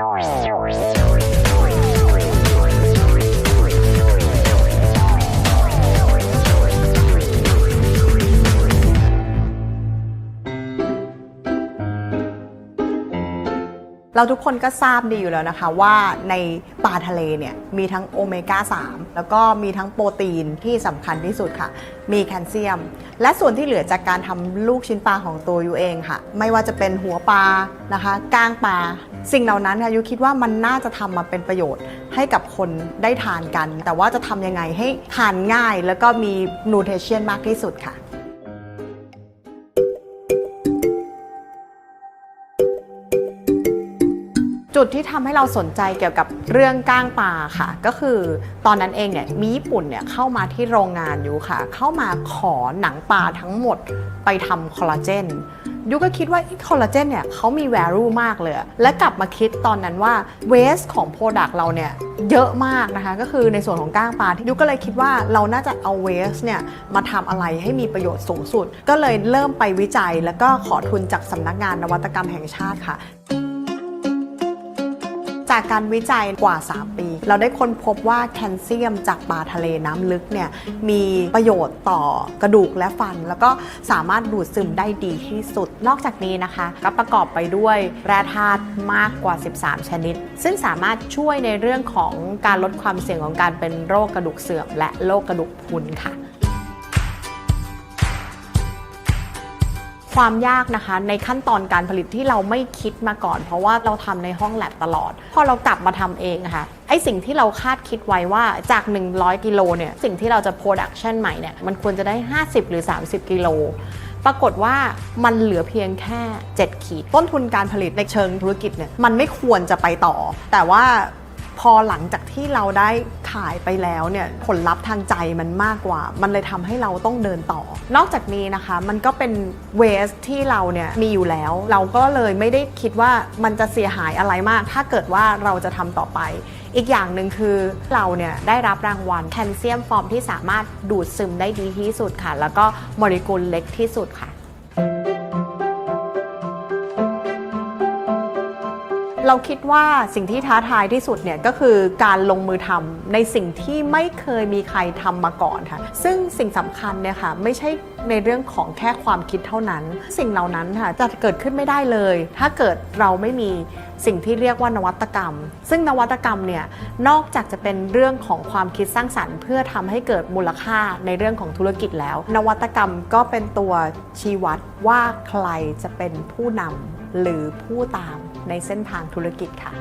source, source. เราทุกคนก็ทราบดีอยู่แล้วนะคะว่าในปลาทะเลเนี่ยมีทั้งโอเมก้า 3 แล้วก็มีทั้งโปรตีนที่สำคัญที่สุดค่ะ มีแคลเซียม และส่วนที่เหลือจากการทำลูกชิ้นปลาของตัวยูเองค่ะ ไม่ว่าจะเป็นหัวปลานะคะก้างปลา สิ่งเหล่านั้นค่ะยูคิดว่ามันน่าจะทำมาเป็นประโยชน์ให้กับคนได้ทานกัน แต่ว่าจะทำยังไงให้ทานง่าย แล้วก็มีนูเทเชียนมากที่สุดค่ะ จุดที่ทำให้เราสนใจเกี่ยวกับเรื่องก้างปลาค่ะ ก็คือตอนนั้นเองเนี่ยมีญี่ปุ่นเนี่ยเข้ามาที่โรงงานอยู่ค่ะ เข้ามาขอหนังปลาทั้งหมดไปทำคอลลาเจนยูก็คิดว่าคอลลาเจนเนี่ยเขามี value มากเลย และกลับมาคิดตอนนั้นว่าเวสของ Product เราเนี่ยเยอะมากนะคะ ก็คือในส่วนของก้างปลาที่ยูก็เลยคิดว่าเราน่าจะเอาเวสเนี่ยมาทำอะไรให้มีประโยชน์สูงสุด ก็เลยเริ่มไปวิจัย แล้วก็ขอทุนจากสำนักงานนวัตกรรมแห่งชาติค่ะ จากการวิจัยกว่า 3 ปี เราได้ค้นพบว่าแคลเซียมจากปลาทะเลน้ำลึกเนี่ยมีประโยชน์ต่อกระดูกและฟัน แล้วก็สามารถดูดซึมได้ดีที่สุด นอกจากนี้นะคะ ก็ประกอบไปด้วยแร่ธาตุมากกว่า 13 ชนิด ซึ่งสามารถช่วยในเรื่องของการลดความเสี่ยงของการเป็นโรคกระดูกเสื่อม และโรคกระดูกพรุนค่ะ ความยากนะคะ ในขั้นตอนการผลิตที่เราไม่คิดมาก่อน เพราะว่าเราทำในห้องแลบตลอด พอเรากลับมาทำเองอะค่ะไอสิ่งที่เราคาดคิดไว้ว่าจาก 100 กิโลเนี่ยสิ่งที่เราจะโปรดักชันใหม่เนี่ยมันควรจะได้ 50 หรือ 30 กิโลปรากฏว่ามันเหลือเพียงแค่ 7 ขีด ต้นทุนการผลิตในเชิงธุรกิจเนี่ยมันไม่ควรจะไปต่อ แต่ว่า พอหลังจากที่เราได้ขายไปแล้วเนี่ยผลลัพธ์ทางใจมันมากกว่า มันเลยทำให้เราต้องเดินต่อ นอกจากนี้นะคะมันก็เป็นเวสที่เราเนี่ยมีอยู่แล้ว เราก็เลยไม่ได้คิดว่ามันจะเสียหายอะไรมาก ถ้าเกิดว่าเราจะทำต่อไปอีกอย่างหนึ่งคือเราเนี่ยได้รับรางวัลแคลเซียมฟอร์มที่สามารถดูดซึมได้ดีที่สุดค่ะ แล้วก็โมเลกุลเล็กที่สุดค่ะ เราคิดว่าสิ่งที่ท้าทายที่สุดเนี่ยก็คือการลงมือทำในสิ่งที่ไม่เคยมีใครทำมาก่อนค่ะซึ่งสิ่งสำคัญเนี่ยค่ะไม่ใช่ในเรื่องของแค่ความคิดเท่านั้น สิ่งเหล่านั้นค่ะจะเกิดขึ้นไม่ได้เลย ถ้าเกิดเราไม่มีสิ่งที่เรียกว่านวัตกรรม ซึ่งนวัตกรรมเนี่ยนอกจากจะเป็นเรื่องของความคิดสร้างสรรค์ เพื่อทำให้เกิดมูลค่าในเรื่องของธุรกิจแล้ว นวัตกรรมก็เป็นตัวชี้วัดว่าใครจะเป็นผู้นำ หรือผู้ตามในเส้นทางธุรกิจค่ะ